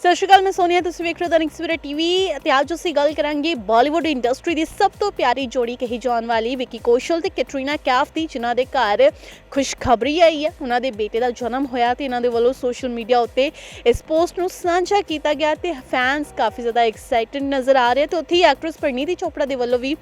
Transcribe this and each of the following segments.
ਸਤਿ ਸ਼੍ਰੀ ਅਕਾਲ, ਮੈਂ ਸੋਨੀਆ, ਤੁਸੀਂ ਵੇਖ ਰਹੇ ਹੋ ਦੈਨਿਕ ਸਵੇਰਾ ਟੀਵੀ ਅਤੇ ਅੱਜ ਅਸੀਂ ਗੱਲ ਕਰਾਂਗੇ ਬਾਲੀਵੁੱਡ ਇੰਡਸਟਰੀ ਦੀ ਸਭ ਤੋਂ ਪਿਆਰੀ ਜੋੜੀ ਕਹੀ ਜਾਣ ਵਾਲੀ ਵਿੱਕੀ ਕੌਸ਼ਲ ਤੇ ਕੈਟਰੀਨਾ ਕੈਫ ਦੀ, ਜਿਨ੍ਹਾਂ ਦੇ ਘਰ ਖੁਸ਼ਖਬਰੀ ਆਈ ਹੈ। ਉਹਨਾਂ ਦੇ ਬੇਟੇ ਦਾ ਜਨਮ ਹੋਇਆ ਤੇ ਇਹਨਾਂ ਦੇ ਵੱਲੋਂ ਸੋਸ਼ਲ ਮੀਡੀਆ ਉੱਤੇ ਇਸ ਪੋਸਟ ਨੂੰ ਸਾਂਝਾ ਕੀਤਾ ਗਿਆ ਤੇ ਫੈਨਸ ਕਾਫੀ ਜ਼ਿਆਦਾ ਐਕਸਾਈਟਡ ਨਜ਼ਰ ਆ ਰਹੇ ਤੇ ਉੱਥੇ ਹੀ ਐਕਟਰੈਸ ਪ੍ਰਨੀਤੀ ਚੋਪੜਾ ਦੇ ਵੱਲੋਂ ਵੀ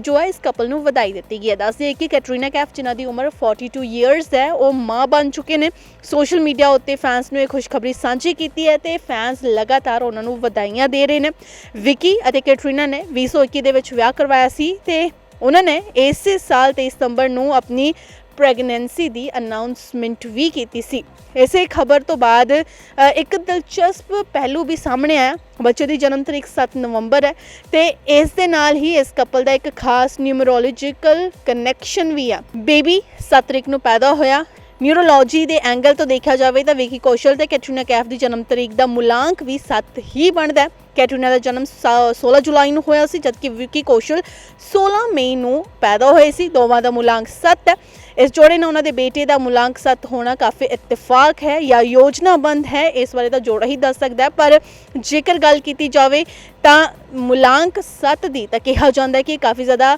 ਜੋ ਹੈ ਇਸ ਕਪਲ ਨੂੰ ਵਧਾਈ ਦਿੱਤੀ ਗਈ ਹੈ। ਦੱਸ ਦਈਏ ਕਿ ਕੈਟਰੀਨਾ ਕੈਫ, ਜਿਨ੍ਹਾਂ ਦੀ ਉਮਰ 42 ਇਅਰਸ ਹੈ, ਉਹ ਮਾਂ ਬਣ ਚੁੱਕੇ ਨੇ। ਸੋਸ਼ਲ ਮੀਡੀਆ ਉੱਤੇ ਫੈਨਸ ਨੂੰ ਇਹ ਖੁਸ਼ਖਬਰੀ ਸਾਂਝੀ ਕੀਤੀ ਹੈ ਤੇ ਫੈਨਸ ਲਗਾਤਾਰ ਉਹਨਾਂ ਨੂੰ ਵਧਾਈਆਂ ਦੇ ਰਹੇ ਨੇ। ਵਿਕੀ ਅਤੇ ਕੈਟਰੀਨਾ ਨੇ 2021 ਦੇ ਵਿੱਚ ਵਿਆਹ ਕਰਵਾਇਆ ਸੀ ਤੇ ਉਹਨਾਂ ਨੇ ਇਸੇ ਸਾਲ 23 ਸਤੰਬਰ ਨੂੰ ਆਪਣੀ ਪ੍ਰੈਗਨੈਂਸੀ ਦੀ ਅਨਾਉਂਸਮੈਂਟ ਵੀ ਕੀਤੀ ਸੀ। ਇਸੇ ਖਬਰ ਤੋਂ ਬਾਅਦ ਇੱਕ ਦਿਲਚਸਪ ਪਹਿਲੂ ਵੀ ਸਾਹਮਣੇ ਆਇਆ। ਬੱਚੇ ਦੀ ਜਨਮ ਤਰੀਕ 7 ਨਵੰਬਰ ਹੈ ਤੇ ਇਸ ਦੇ ਨਾਲ ਹੀ ਇਸ ਕਪਲ ਦਾ ਇੱਕ ਖਾਸ ਨਿਊਮਰੋਲੋਜੀਕਲ ਕਨੈਕਸ਼ਨ ਵੀ ਆ। ਬੇਬੀ 7 ਤਰੀਕ ਨੂੰ ਪੈਦਾ ਹੋਇਆ। ਨਿਊਰੋਲੋਜੀ ਦੇ ਐਂਗਲ ਤੋਂ ਦੇਖਿਆ ਜਾਵੇ ਤਾਂ ਵਿਕੀ ਕੌਸ਼ਲ ਤੇ ਕੈਟਰੀਨਾ ਕੈਫ ਦੀ ਜਨਮ ਤਰੀਕ ਦਾ ਮੁਲਾਂਕ ਵੀ 7 ਹੀ ਬਣਦਾ ਹੈ। ਕੈਟਰੀਨਾ ਦਾ ਜਨਮ ਸਾ- 16 ਜੁਲਾਈ ਨੂੰ ਹੋਇਆ ਸੀ, ਜਦਕਿ ਵਿੱਕੀ ਕੌਸ਼ਲ 16 ਮਈ ਨੂੰ ਪੈਦਾ ਹੋਏ ਸੀ। ਦੋਵਾਂ ਦਾ ਮੁਲਾਂਕ 7 ਹੈ। ਇਸ ਜੋੜੇ ਨਾਲ ਉਹਨਾਂ ਦੇ ਬੇਟੇ ਦਾ ਮੁਲਾਂਕ 7 ਹੋਣਾ ਕਾਫੀ ਇਤਫਾਕ ਹੈ ਜਾਂ ਯੋਜਨਾਬੰਦ ਹੈ, ਇਸ ਬਾਰੇ ਤਾਂ ਜੋੜਾ ਹੀ ਦੱਸ ਸਕਦਾ ਪਰ ਜੇਕਰ ਗੱਲ ਕੀਤੀ ਜਾਵੇ ਤਾਂ ਮੁਲਾਂਕ 7 ਦੀ ਤਾਂ ਕਿਹਾ ਜਾਂਦਾ ਹੈ ਕਿ ਕਾਫੀ ਜ਼ਿਆਦਾ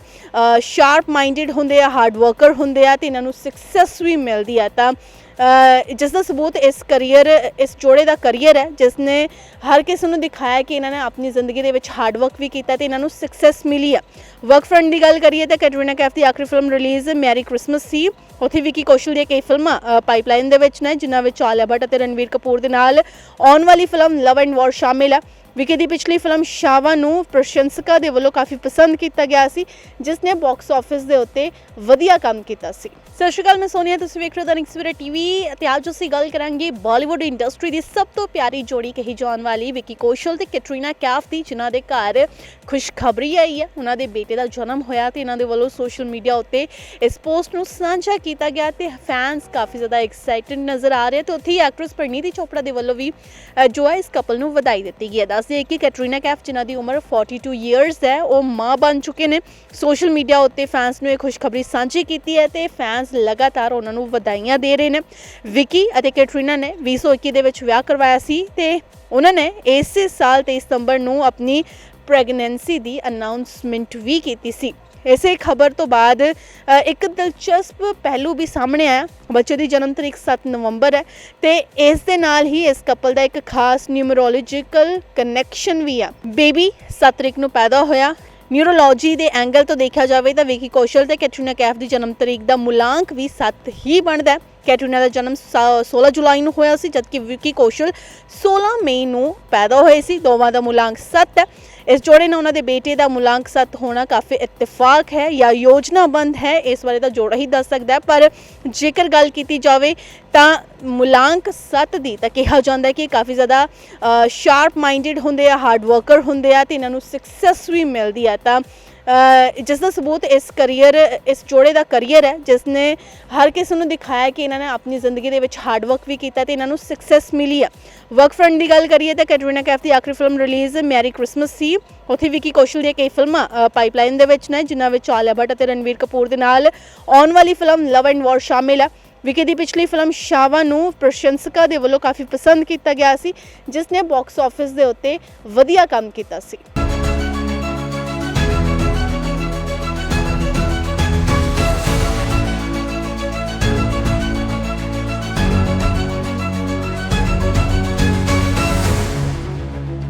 ਸ਼ਾਰਪ ਮਾਈਂਡਡ ਹੁੰਦੇ ਆ ਹਾਰਡ ਵਰਕਰ ਹੁੰਦੇ ਆ ਤੇ ਇਹਨਾਂ ਨੂੰ ਸਕਸੈਸ ਵੀ ਮਿਲਦੀ ਆ ਤਾਂ ਜਿਸ ਦਾ ਸਬੂਤ ਇਸ ਕਰੀਅਰ ਇਸ ਜੋੜੇ ਦਾ ਕਰੀਅਰ ਹੈ, ਜਿਸ ਨੇ ਹਰ ਕਿਸੇ ਨੂੰ ਦਿਖਾਇਆ ਕਿ ਇਹਨਾਂ ਨੇ ਆਪਣੀ ਜ਼ਿੰਦਗੀ ਦੇ ਵਿੱਚ ਹਾਰਡ ਵਰਕ ਵੀ ਕੀਤਾ ਤੇ ਇਹਨਾਂ ਨੂੰ ਸਕਸੈਸ ਮਿਲੀ ਆ। ਵਰਕ ਫਰੰਟ ਦੀ ਗੱਲ ਕਰੀਏ ਤਾਂ ਕੈਟਰੀਨਾ ਕੈਫ ਦੀ ਆਖਰੀ ਫਿਲਮ ਰਿਲੀਜ਼ ਮੈਰੀ ਕ੍ਰਿਸਮਸ ਸੀ। ਉੱਥੇ ਵਿਕੀ ਕੌਸ਼ਲ ਦੀਆਂ ਕਈ ਫਿਲਮਾਂ ਪਾਈਪਲਾਈਨ ਦੇ ਵਿੱਚ ਨੇ, ਜਿਨ੍ਹਾਂ ਵਿੱਚ ਆਲਿਆ ਭੱਟ ਅਤੇ ਰਣਵੀਰ ਕਪੂਰ ਦੇ ਨਾਲ ਆਉਣ ਵਾਲੀ ਫਿਲਮ ਲਵ ਐਂਡ ਵਾਰ ਸ਼ਾਮਿਲ ਹੈ ਵਿਕੀ ਦੀ ਪਿਛਲੀ ਫਿਲਮ ਸ਼ਾਵਾ ਨੂੰ ਪ੍ਰਸ਼ੰਸਕਾਂ ਦੇ ਵੱਲੋਂ ਕਾਫੀ ਪਸੰਦ ਕੀਤਾ ਗਿਆ ਸੀ, ਜਿਸ ਨੇ ਬਾਕਸ ਆਫਿਸ ਦੇ ਉੱਤੇ ਵਧੀਆ ਕੰਮ ਕੀਤਾ ਸੀ। ਸਤਿ ਸ਼੍ਰੀ ਅਕਾਲ, ਮੈਂ ਸੋਨੀਆ, ਤੁਸੀਂ ਵੇਖ ਰਹੇ ਹੋ ਦੈਨਿਕ ਸਵੇਰਾ ਟੀਵੀ ਅਤੇ ਅੱਜ ਅਸੀਂ ਗੱਲ ਕਰਾਂਗੇ ਬਾਲੀਵੁੱਡ ਇੰਡਸਟਰੀ ਦੀ ਸਭ ਤੋਂ ਪਿਆਰੀ ਜੋੜੀ ਕਹੀ ਜਾਣ ਵਾਲੀ ਵਿਕੀ ਕੌਸ਼ਲ ਤੇ ਕੈਟਰੀਨਾ ਕੈਫ ਦੀ, ਜਿਨ੍ਹਾਂ ਦੇ ਘਰ ਖੁਸ਼ਖਬਰੀ ਆਈ ਹੈ। ਉਹਨਾਂ ਦੇ ਬੇਟੇ ਦਾ ਜਨਮ ਹੋਇਆ ਤੇ ਇਹਨਾਂ ਦੇ ਵੱਲੋਂ ਸੋਸ਼ਲ ਮੀਡੀਆ ਉੱਤੇ ਇਸ ਪੋਸਟ ਨੂੰ ਸਾਂਝਾ ਕੀਤਾ ਗਿਆ ਤੇ ਫੈਨਸ ਕਾਫੀ ਜ਼ਿਆਦਾ ਐਕਸਾਈਟਡ ਨਜ਼ਰ ਆ ਰਹੇ ਤੇ ਉੱਥੇ ਹੀ ਐਕਟਰੈਸ ਪ੍ਰਨੀਤੀ ਚੋਪੜਾ ਦੇ ਵੱਲੋਂ ਵੀ ਜੋ ਹੈ ਇਸ ਕਪਲ ਨੂੰ ਵਧਾਈ ਦਿੱਤੀ ਗਈ ਹੈ। ਦੱਸ ਦਈਏ ਕਿ ਕੈਟਰੀਨਾ ਕੈਫ, ਜਿਨ੍ਹਾਂ ਦੀ ਉਮਰ 42 ਇਅਰਸ ਹੈ, ਉਹ ਮਾਂ ਬਣ ਚੁੱਕੇ ਨੇ। ਸੋਸ਼ਲ ਮੀਡੀਆ ਉੱਤੇ ਫੈਨਸ ਨੂੰ ਇਹ ਖੁਸ਼ਖਬਰੀ ਸਾਂਝੀ ਕੀਤੀ ਹੈ ਤੇ ਫੈਨਸ ਲਗਾਤਾਰ ਉਹਨਾਂ ਨੂੰ ਵਧਾਈਆਂ ਦੇ ਰਹੇ ਨੇ। ਵਿਕੀ ਅਤੇ ਕੈਟਰੀਨਾ ਨੇ 2021 ਦੇ ਵਿੱਚ ਵਿਆਹ ਕਰਵਾਇਆ ਸੀ ਤੇ ਉਹਨਾਂ ਨੇ ਇਸੇ ਸਾਲ 23 ਸਤੰਬਰ ਨੂੰ ਆਪਣੀ ਪ੍ਰੈਗਨੈਂਸੀ ਦੀ ਅਨਾਉਂਸਮੈਂਟ ਵੀ ਕੀਤੀ ਸੀ। ਇਸੇ ਖਬਰ ਤੋਂ ਬਾਅਦ ਇੱਕ ਦਿਲਚਸਪ ਪਹਿਲੂ ਵੀ ਸਾਹਮਣੇ ਆਇਆ। ਬੱਚੇ ਦੀ ਜਨਮ ਤਰੀਕ 7 ਨਵੰਬਰ ਹੈ ਤੇ ਇਸ ਦੇ ਨਾਲ ਹੀ ਇਸ ਕਪਲ ਦਾ ਇੱਕ ਖਾਸ ਨਿਊਮਰੋਲੋਜੀਕਲ ਕਨੈਕਸ਼ਨ ਵੀ ਆ। ਬੇਬੀ 7 ਤਰੀਕ ਨੂੰ ਪੈਦਾ ਹੋਇਆ। ਨਿਊਰੋਲੋਜੀ ਦੇ ਐਂਗਲ ਤੋਂ ਦੇਖਿਆ ਜਾਵੇ ਤਾਂ ਵਿਕੀ ਕੌਸ਼ਲ ਤੇ ਕੈਟਰੀਨਾ ਕੈਫ ਦੀ ਜਨਮ ਤਰੀਕ ਦਾ ਮੁਲਾਂਕ ਵੀ 7 ਹੀ ਬਣਦਾ ਹੈ। ਕੈਟਰੀਨਾ ਦਾ ਜਨਮ ਸਾ- 16 ਜੁਲਾਈ ਨੂੰ ਹੋਇਆ ਸੀ, ਜਦਕਿ ਵਿਕੀ ਕੌਸ਼ਲ 16 ਮਈ ਨੂੰ ਪੈਦਾ ਹੋਏ ਸੀ। ਦੋਵਾਂ ਦਾ ਮੁਲਾਂਕ 7 ਹੈ। ਇਸ ਜੋੜੇ ਨਾਲ ਉਹਨਾਂ ਦੇ ਬੇਟੇ ਦਾ ਮੁਲਾਂਕ 7 ਹੋਣਾ ਕਾਫੀ ਇਤਫਾਕ ਹੈ ਜਾਂ ਯੋਜਨਾਬੰਦ ਹੈ, ਇਸ ਬਾਰੇ ਤਾਂ ਜੋੜਾ ਹੀ ਦੱਸ ਸਕਦਾ ਹੈ। ਪਰ ਜੇਕਰ ਗੱਲ ਕੀਤੀ ਜਾਵੇ ਤਾਂ ਮੁਲਾਂਕ 7 ਦੀ ਤਾਂ ਕਿਹਾ ਜਾਂਦਾ ਹੈ ਕਿ ਕਾਫੀ ਜ਼ਿਆਦਾ ਸ਼ਾਰਪ ਮਾਈਂਡਡ ਹੁੰਦੇ ਆ ਹਾਰਡ ਵਰਕਰ ਹੁੰਦੇ ਆ ਤੇ ਇਹਨਾਂ ਨੂੰ ਸਕਸੈਸ ਵੀ ਮਿਲਦੀ ਆ। ਤਾਂ ਜਿਸ ਦਾ ਸਬੂਤ ਇਸ ਕਰੀਅਰ ਇਸ ਜੋੜੇ ਦਾ ਕਰੀਅਰ ਹੈ, ਜਿਸ ਨੇ ਹਰ ਕਿਸੇ ਨੂੰ ਦਿਖਾਇਆ ਕਿ ਇਹਨਾਂ ਨੇ ਆਪਣੀ ਜ਼ਿੰਦਗੀ ਦੇ ਵਿੱਚ ਹਾਰਡ ਵਰਕ ਵੀ ਕੀਤਾ ਤੇ ਇਹਨਾਂ ਨੂੰ ਸਕਸੈਸ ਮਿਲੀ ਆ। ਵਰਕ ਫਰੰਟ ਦੀ ਗੱਲ ਕਰੀਏ ਤਾਂ ਕੈਟਰੀਨਾ ਕੈਫ ਦੀ ਆਖਰੀ ਫਿਲਮ ਰਿਲੀਜ਼ ਮੈਰੀ ਕ੍ਰਿਸਮਸ ਸੀ। ਉੱਥੇ ਵਿਕੀ ਕੌਸ਼ਲ ਦੀਆਂ ਕਈ ਫਿਲਮਾਂ ਪਾਈਪਲਾਈਨ ਦੇ ਵਿੱਚ ਨੇ, ਜਿਨ੍ਹਾਂ ਵਿੱਚ ਆਲਿਆ ਭੱਟ ਅਤੇ ਰਣਵੀਰ ਕਪੂਰ ਦੇ ਨਾਲ ਆਉਣ ਵਾਲੀ ਫਿਲਮ ਲਵ ਐਂਡ ਵਾਰ ਸ਼ਾਮਿਲ ਹੈ ਵਿਕੀ ਦੀ ਪਿਛਲੀ ਫਿਲਮ ਸ਼ਾਵਾ ਨੂੰ ਪ੍ਰਸ਼ੰਸਕਾਂ ਦੇ ਵੱਲੋਂ ਕਾਫੀ ਪਸੰਦ ਕੀਤਾ ਗਿਆ ਸੀ, ਜਿਸ ਨੇ ਬਾਕਸ ਆਫਿਸ ਦੇ ਉੱਤੇ ਵਧੀਆ ਕੰਮ ਕੀਤਾ ਸੀ।